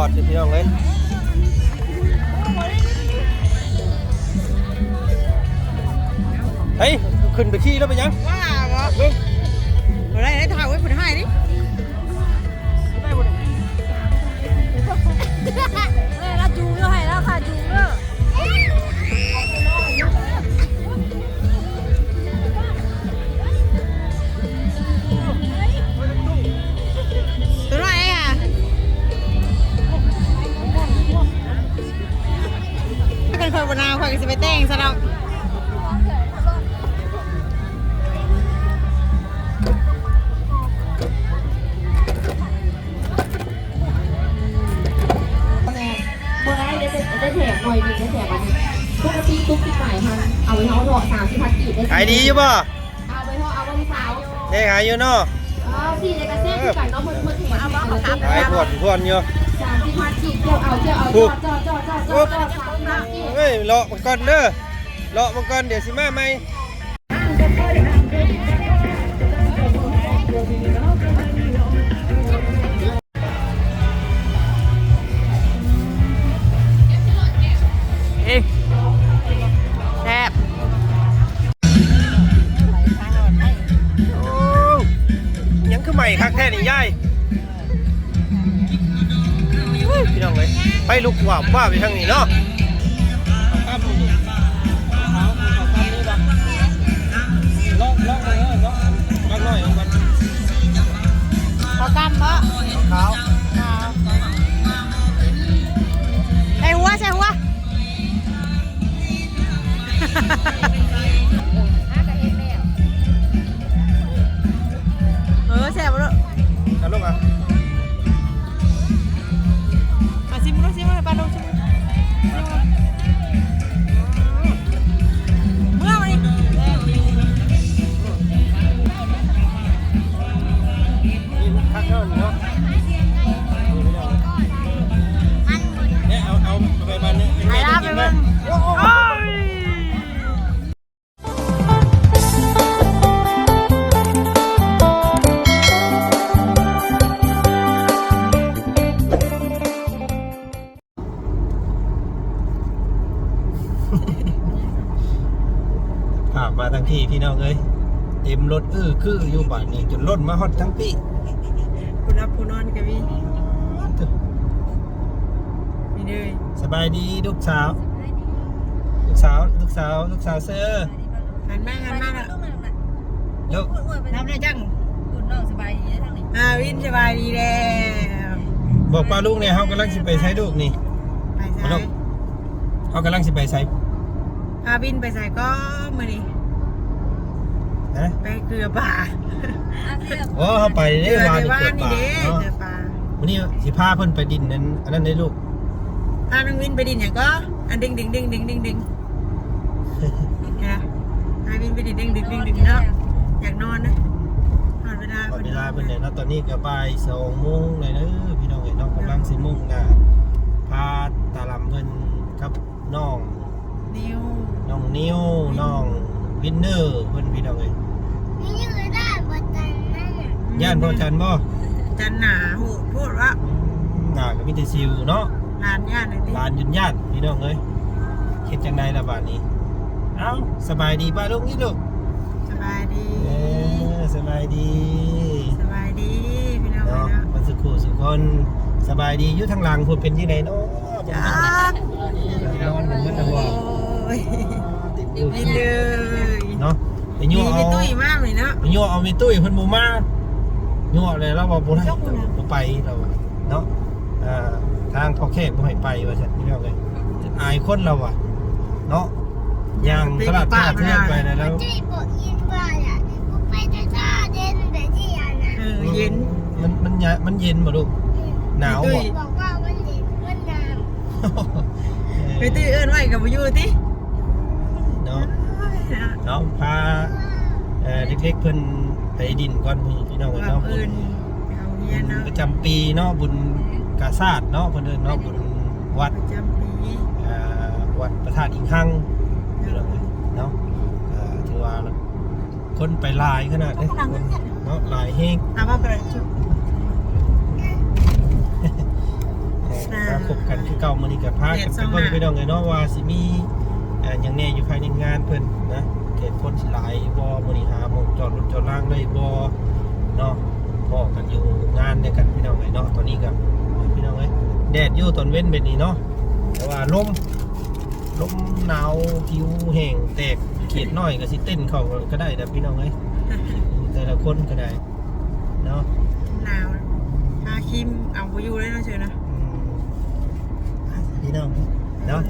อดเด้อพี่น้องเอ้ยเฮ้ยขึ้นไปขี่แล้วไปยังว่าบ่เบิ่งบ่ได้ได้ถ่ายไว้เพิ่นให้ดิ อยสิไปแต่งซะแล้วเมื่อไรได้ได้แถมหน่อยหนึงได้แถมอันนี้ปกติตุ๊กติ๊กใหม่พันเอาไปเท่าดอกสามสิบพันกีบได้ขายดีอยู่ป่ะเอาไปเท่าเอาไปที่สาวได้ขายอยู่เนาะเอาสี่ในกระเซ็นที่กันเนาะเพิ่นเพิ่นแถมเอาบ้างขายพวนพวนอยู่สามสิบพันกีบเจ้าเอาเจ้าเอาจอดจอดจอดจอดจอด อดสามสิบพันกีบเฮ้ยเลาะมังกรเด้อเลาะมังกรเดี๋ยวสิมาไหมเอ้แซ่บโอ้ยังคือใหม่คักแท้นี่ยายอุ้ยพี่น้องเลยไปลุกว่าบว่าไปทางนี้เนาะ ทั้งที่พี่น้องเอ้ยเต็มรถอื้อคืออยู่บ้านนี้จนรถมาฮอดทั้งปีคุณรับคุณนอนกับพี่นี่เลยสบายดีลูกสาวลูกสาวลูกสาวลูกสาวเซอร์หันมาหันมาละลูกทำได้จังคุณน้องสบายดีนะทางนี้อ่าวินสบายดีแล้วบอกป้าลูกเนี่ยเขากำลังสิไปใช้ลูกนี่ไปมาใส่ลูกเขากำลังสิไปใช้พาวินไปใส่ก็มือนี่ ฮะไปเกลือป่าอะเรื่องโอ้เขาไปเกได้ลือวาในนบ้านเกิดนี่ป่าเด้เนาะเกลือป่าวันนี้สิพาเพิ่นไปดินนั้นอันนั้นได้ลูกพาน้องวินไปดินอย่างก็อันดึงดึงดึงดึงดึงดึงนะพาวินไปดินดึงดึงดึงดึงเนาะอยากนอนนะนอนเวลาตอนเวลาเพิ่นเนี่ยเนาะตอนนี้ก็บ่ายสองโมงเลยเด้อพี่น้องเอ้ยน้องกำลังสิมุ่งหน้าพาตาลำเพิ่นกับน้อง นิ้วน้องนิวน้องวินเนอร์เพิ่นพี่น้องเอ้ย ย่านพ่อจันบ่จันหนาหูพูดว่าหน้าก็มีแต่ซิวเนาะลานย่านเลยดิลานยุนญาติพี่น้องเอ้ยเฮ็ดจังไดล่ะบาดนี้ เอ้าสบายดีป้าลูกนี่ลูกสบายดีเออสบายดีสบายดีพี่น้องเนาะเนาะมันสุขสุขคนสบายดีอยู่ทางหลังพูดเป็นที่ไหนเนาะจ้านอนเหมือนกันตลอดโอ้ยติดอยู่นี่เลยเนาะ ไปมียั่วพี่เอาตุ้ยมากเลยเนาะ ไปยั่วเอามีตุ้ยเพิ่นบ่มายั่วเลยเราบ่บ่ได้บ่ไปเราเนาะอ่าทางพ่อแขกบ่ให้ไปว่าซั่นพี่น้องเอ้ยอายคนเราอะเนาะย่างตลาดท่าเทือกไปนะแล้วเออเย็น มันมันยะมันเย็นบ่ลูกหนาวตุ้บ่ยไปตุ้ยเอิ้นไว้กับอยู่ติเนาะ เนาะพาเอ่อเด็กๆเพิ่นไปดินก่อนพี่พี่น้องเอ้ยว่าเนาะบุเอิ้ญนเอาเฮียบุญเนาะประจำปีเนาะบุญกาซาดเนาะเพิ่นเอิ้นเนาะบุญวัดประจำปีเอ่อวัดพระธาตุอิงหังพี่น้องเอ้ยเนาะเอ่อถือว่าคนไปหลายขนาดเด้คนเนาะหลายแฮงเอามาประชุมเอ่ออ่ามาคบกันคือเก่ามื้อนี้ก็พากันไปเบิ่งไปดองเลยเนาะว่าสิมีเอ่อหยังแน่อยู่ภายในงานเพิ่นนะเหตุคนสิหลายบ่มื้อนี้หาหมองจอดรถจอดล่างได้บ่เนาะพอกันอยู่งานเดียวกันพี่น้องเอ้ยเนาะตอนนี้ก็พี่น้องเอ้ยแดดอยู่ตอนเว้นแบบนี้เนาะแต่ว่าลมลมหนาวผิวแห้งแตกเขียดน้อยก็สิเต้นเข้าก็ได้นะพี่น้องเอ้ยแต่ละคนก็ได้เนาะหนาวทาครีมเอาไปอยู่เลยนะเชิญนะอืมพี่น้องเนาะ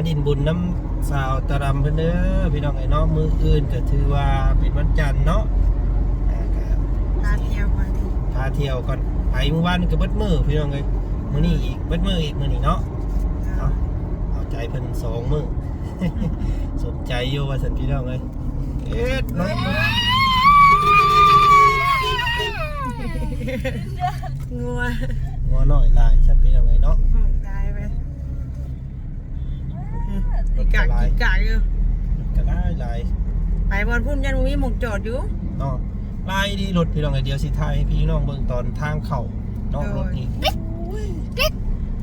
มาดินบุญน้ำสาวตะรำเพิ่นเด้อพี่น้องไอ้เนาะมืออื่นก็ถือว่าเป็นวันจันทร์เนาะอ่าก็พาเที่ยวก่อนดิพาเที่ยวก่อนไปเมื่อวานก็เบิดมือพี่น้องเอ้ยมื้อนี้อีกเบิดมืออีกมื้อนี้เนาะเนาะเอาใจเพิ่นสองมือ สนใจอยู่ว่าสันพี่น้องเอ้ยเอ็ดรถรถงัวงัวน้อยหลายใช่พี่น้องเอ้ยเนาะห้องตายไป อีกากอีกากอยู่ก็ได้หลายไปบอลพุ่นยันมีหมกจอดอยู่เนาะลายดีรถพี่น้องไอเดียวสิไทยให้พี่น้องเบิ่งตอนทางเข้าเนาะรถนี้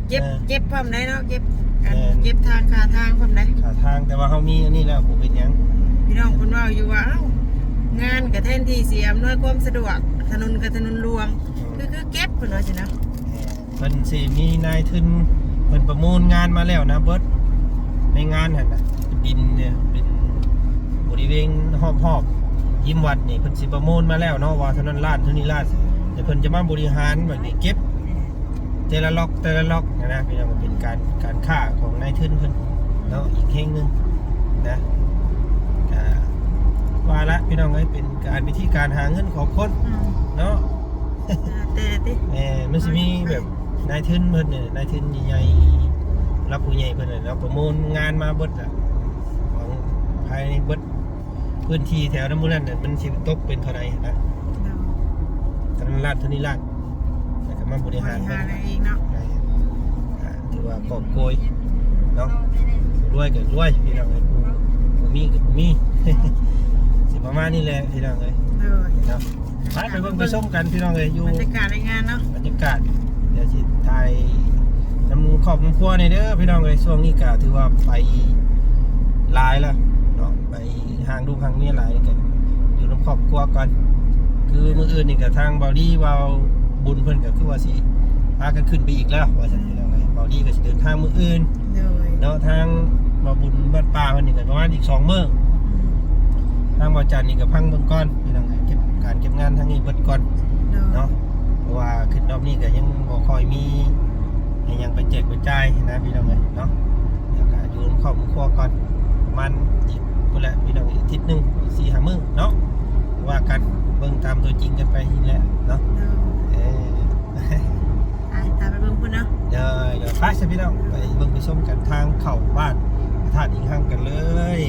เก็บเออเก็บความได้เนาะเก็บอันเออเก็บทางขาทางความได้ขาทางแต่ว่าเขามีอันนี้แล้วผมเป็นหยังพี่น้องคนว่าอยู่ว่าเอ้างานกับแทนที่เสียมด้วยความสะดวกถนนกับถนนหลวงคือคือเก็บคนว่าสินะเพิ่นสิมีนายทุนเพิ่นประมูลงานมาแล้วนะเบิด ในงานหั่นน่ะดินเนี่ยเป็นบริเวณรอบๆยิ้มวัดนี่เพิ่นสิประมูลมาแล้วเนาะว่าเท่านั้นล้านเท่านี้ล้านแต่เพิ่นจะมาบริหารแบบนี้เก็บแต่ละล็อกแต่ละล็อกนะนะพี่น้องมันเป็นการการค่าของนายทุนเพิ่นเนาะอีกแห่งหนึงนะก็ว่าละพี่น้องเอ้ยเป็นการวิธีการหาเงินของคนอืมเนาะแต่ติแหมมันสิมีแบบนายทุนเพิ่นเนี่ยนายทุนใหญ่ๆ รับผู้ใหญ่เพิ่นน่ะเราประมูลงานมาเบิดอะของภายในเบิดพื้นที่แถวนั้นหมู่นั้นน่ะมันสิตกเป็นเท่าไหร่นะทางลาดเท่านี้ลาดแล้วก็มาบบริริหารหารเพิ่นเองเนาะอ่าถือว่ากอบโกยเนาะรวยก็รวยพี่น้องเอ้ยผู้บ่มีก็บ่มีสิประมาณนี้แหละพี่น้องเอ้ยเลยเนาะไปไปเบิ่งไปชมกันพี่น้องเอ้ยอยู่บรรยากาศในงานเนาะบรรยากาศเดี๋ยวสิถ่าย น้ำขอบน้ำครัวในอยเด้อพี่น้องเลยช่วงนี้ก็ถือว่าไปหลายแล้วเนาะไปห่างลูกห่างเมียหลายกันอยู่น้ำครอบครัวก่อนคือมื้ออื่นนี่กับทางเบาดี้วาวบุญเพิ่นก็คือว่าสิพากันขึ้นไปอีกแล้วว่าซั่นพี่น้องเลยเบาดี้ก็สิเดินทางมื้ออื่นเลยเนาะทางบ่บุญบ้านป่าเพิ่นนี่ก็ประมาณอีกสองมื้อทางบ่จันทร์นี่ก็พังเบิ่งก่อนพี่น้องเอ้ยเก็บการเก็บงานทางนี้เบิดก่อนเนาะเพราะว่าขึ้นรอบนี้ก็ยังบ่ค่อยมี ให้ยังไปแจกไปจ่ายนะพี่น้องเอ้ยเนาะเดี๋ยวก็อยู่ในครอบครัวก่อนประมันอีกพุ่นแหละพี่น้องอีกอาทิศนึงสี่ห้ามื้อเนาะว่ากันเบิ่งตามตัวจริงกันไปนี่แหละเนาะเออตายตามไปเบิ่งพุ่นเนาะเดี๋ยวเดี๋ยวไปสิพี่น้องไปเบิ่งไปชมกันทางเข้าบ้านพระธาตุอิงหังกันเลย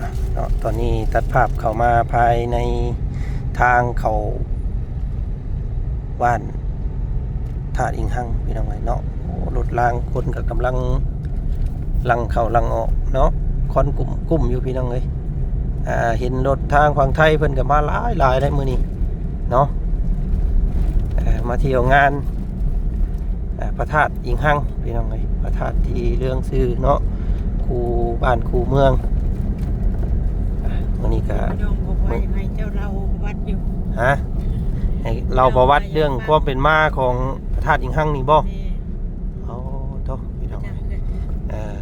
อะเนาะตอนนี้ตัดภาพเข้ามาภายใน ทางเขาบ้านธาตุอิงหังพี่น้องไงเนาะรถรางคนก็กำลังลังเข้าลังออกเนาะคอนกลุ่มกลุ่มอยู่พี่น้องเลยอ่าเห็นรถทางฝั่งไทยเพิ่นก็มาหลายหลายได้มือนี้เนาะมาเที่ยวงานอ่าพระธาตุอิงหังพี่น้องเลยพระธาตุที่เรื่องชื่อเนาะคูบ้านคูเมืองอ่ามื้อนี้ก็ พี่น้องบอกว่าให้เจ้าเราวัดอยู่ฮะให้เราประวัติเรื่องความเป็นมาของพระธาตุอิงหังนี่บ่นี่เอาโตพี่น้องจ้ะเลยเอ่อ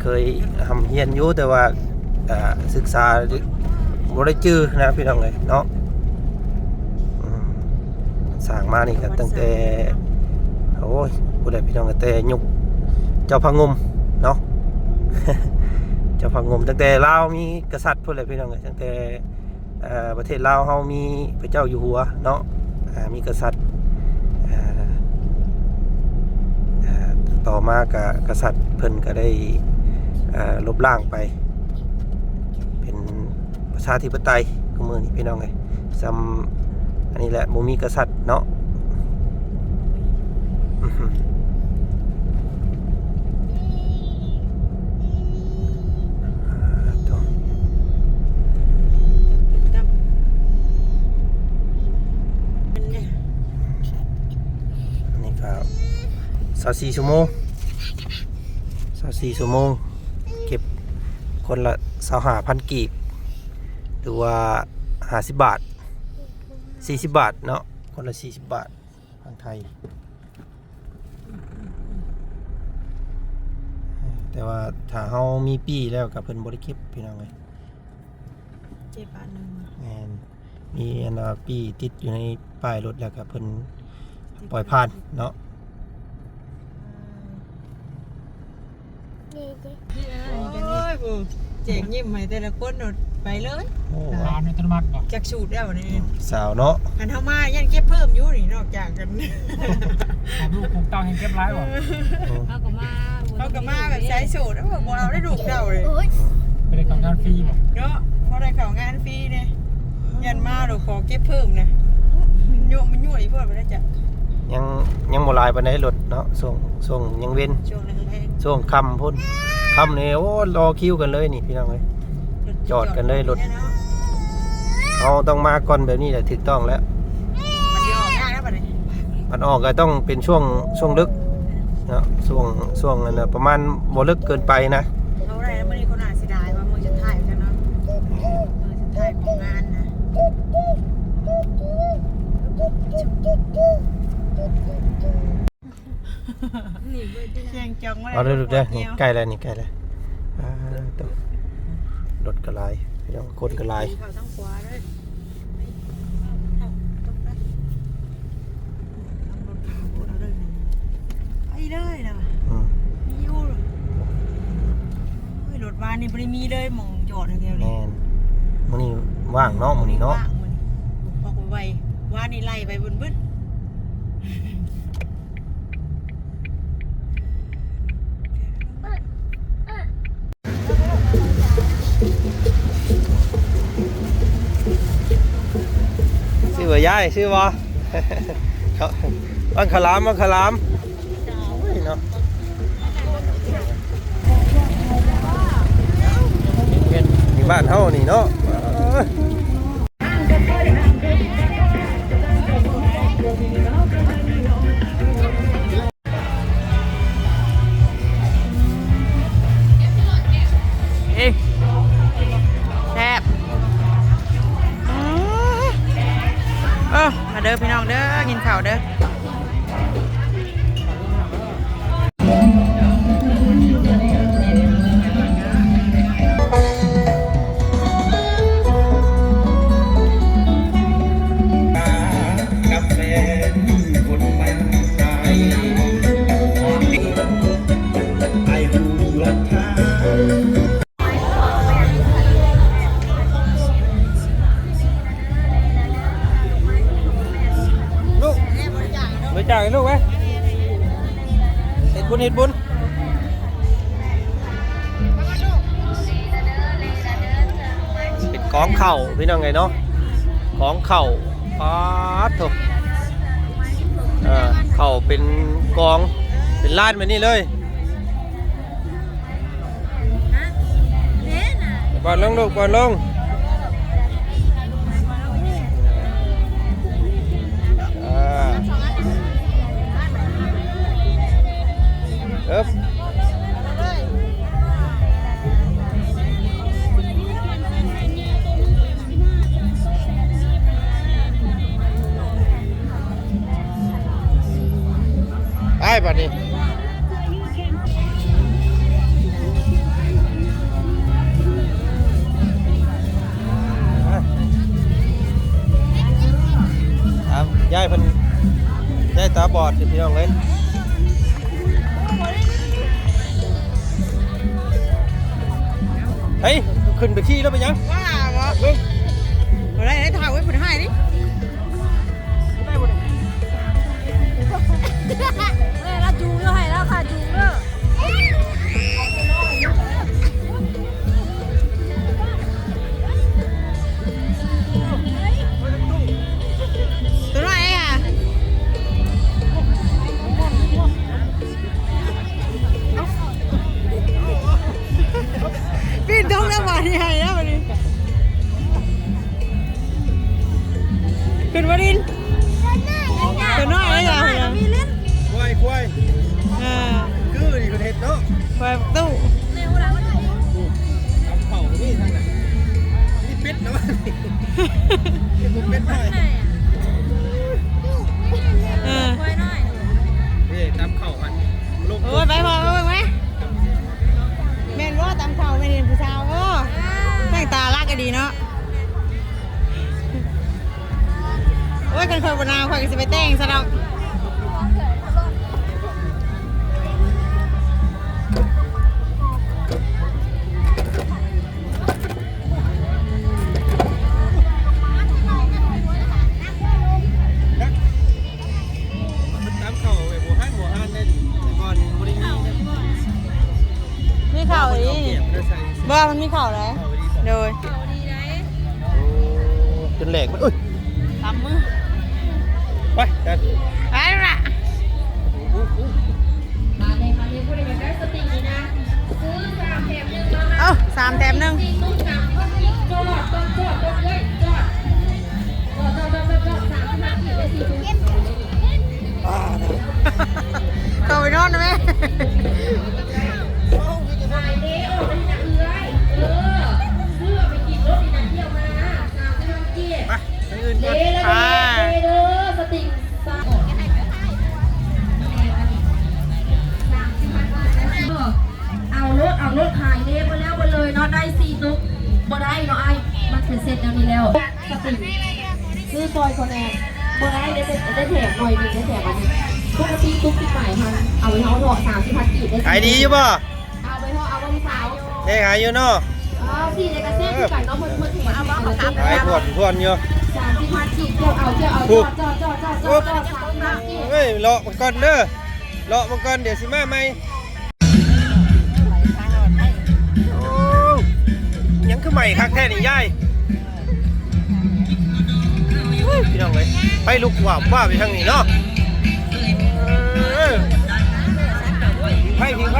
เคยทำเฮียนอยู่แต่ว่าเอ่อศึกษาบ่ได้จื้อนะพี่น้องเลยเนาะอืมสร้างมานี่ก็ตั้งแต่โอ้ยบ่ได้พี่น้องก็แต่ยุคเจ้าพระงมเนาะเจ้าพระงมตั้งแต่ลาวมีกษัตริย์พุ่นแหละพี่น้องเอ้ยตั้งแต่เอ่อ ประเทศลาวเฮามีพระเจ้าอยู่หัวเนาะมีกษัตริย์ต่อมากับกษัตริย์เพิ่นก็ได้ลบล้างไป เป็นประชาธิปไตยก็มือนี่พี่น้องไงซ้ำอันนี้แหละบ่มีกษัตริย์เนาะอื้อหืออ่าตัว ตั้ม ครับ สาสี่ชั่วโมงสาสี่ชั่วโมง เก็บคนละสาหาพันกีบ หรือว่าห้าสิบบาทสี่สิบบาทเนาะคนละสี่สิบบาททางไทย แต่ว่าถ้าเฮามีปีแล้วกับเพิ่นบ่ได้เก็บพี่น้องเอ้ยเจ็ดบาทหนึ่งแม่นมีอันว่าปีติดอยู่ในป้ายรถแล้วก็เพิ่นปล่อยผ่านเนาะ โอ้ยบูเจ๋งยิ้มให้แต่ละคนหนดไปเลย โอ้ตามอัตโนมัติบ่จากสูตรแล้วนี่สาวเนาะกันเท่ามายันเก็บเพิ่มอยู่นี่นอกจากกันของลูกปลูกเต้าให้เก็บร้ายบ่เขาก็มาเขาก็มาแบบใช้สูตรแล้วบอกเราได้ดูกเดาเลยไม่ได้ทำงานฟรีบ่เนาะเพราะได้ข่างานฟรีเนี่ยยันมาเราขอเก็บเพิ่มนะโยมมันยุ่ยพวกมันได้จ้ะยังยังบ่หลายปานรถเนาะส่งส่งยังเว้นช่วงแรง ช่วงค่ำพุ่นค่ำนี่โอ้รอคิวกันเลยนี่พี่น้องเอ้ยๆจอดกันเลยรถนี่เนาะเฮาต้องมาก่อนแบบนี้แหละถูกต้องแล้วมันจะออกยากนะบัดนี้มันออกก็ต้องเป็นช่วงช่วงลึกเนาะช่วงช่วงนั้นน่ะประมาณบ่ลึกเกินไปนะ เขาได้แล้วมันมีคนอ่านสิได้ว่ามือจะถ่ายกันเนาะมือจะถ่ายของงานนะ นี่เบิดที่ เชียงจองไว้เอาเลยลูกเด้อนี่ใกล้แล้วนี่ใกล้แล้วอ่าตัวรถก็หลายพี่น้องคนก็หลายเขาทั้งขวาเลยไปเลยนะอืมมีอยู่เฮ้ยรถวานนี่บ่ได้มีเลยหมองจอดแถวๆนี้แม่นมื้อนี้ว่างเนาะมื้อนี้เนาะ ว่งมื้อนี้ออกไปไววานนี่ไล่ไปบนบึ้น ยายชื่อว่าเขาบังขลามบังขลามเนาะนี่บ้านเฮานี่เนาะ เห็ดบุญเห็ดบุญเป็นกองเข่าพี่น้องไงเนาะกองเข่าปาดถูกอ่าเข่าเป็นกองเป็นล้านแบบนี้เลยบอลลงลูกบอลลง บัดนี้ครับยายเพิ่นยายตาบอดพี่น้องเอ้ยเฮ้ยขึ้นไปขี่แล้วไปยัง เปิดตู้ในหัวหลังมันไหนตาเข่านี่ทางไหนนี่เป็ดนะวะนี่เป็ดหน่อยไหนอะเออน่อยนี่ตามเข่ามันลงโอ้ยไปพอไปเบิ่งไหมแม่นว่าตามเขาไม่เห็นผู้สาวก็แม่งตาลักก็ดีเนาะโอ้ยกันเคยบนนาวคอยก็สิไปแต่งซะแล้ว บ่มันมีเข่าเลยเข่าดีโดยเขาดีไหนโอ้จนแหลกมันเอ้ยตามมือไปกันไปละมาเลยมาเลยผู้ใดอยากได้สติกนี้นะซื้อสามแถมหนึ่งมานะเอ้าสามแถมหนึ่งสี่ตุ้มสามข้อสี่จอดจอดจอดจอดเลยจอดจอดจอดจอดจอดจอดสามสิบห้าขีดได้สี่ตุ้มเข้าไปนอนนะแม่ เด้อนแล้วเด้เด้อสติงสามเอารถเอารถขายเด้มาแล้วมาเลยเนาะได้สี่ตุ๊กบ่ได้เนาะไอ้มันเป็นเสร็จแล้วนี่แล้วสติงซื้อซอยคนแอนบ่ได้ได้ได้แถมหน่อยนึงได้แถมอันนึงปกติตุ๊กที่ขายพันเอาไปเอาดอกสามสิบพันกีบได้ขายดีอยู่ป่ะเอาไปเอาเอาวันเสาร์ได้ขายอยู่เนาะเอสี่ในกกระเซ็นที่ก่เนาะเพิ่นเพิ่นเห็นเอาบ้างขายทวนทวนอยู่ ถูจีเจ้าเอ้หลักเฮ้ยเลาะมังกรเด้อเลาะมังกรเดี๋ยวสิมาไหมยังคือใหม่คักแท่นี่ยายพี่น้องเลยไปลุกว่าว่าไปทางนี้เนาะไปพิงไป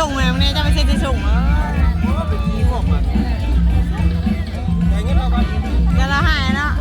ส่งเมาเนี่ยจะไม่ใช่จะส่งเออเดี๋ยวเราหายแล้ว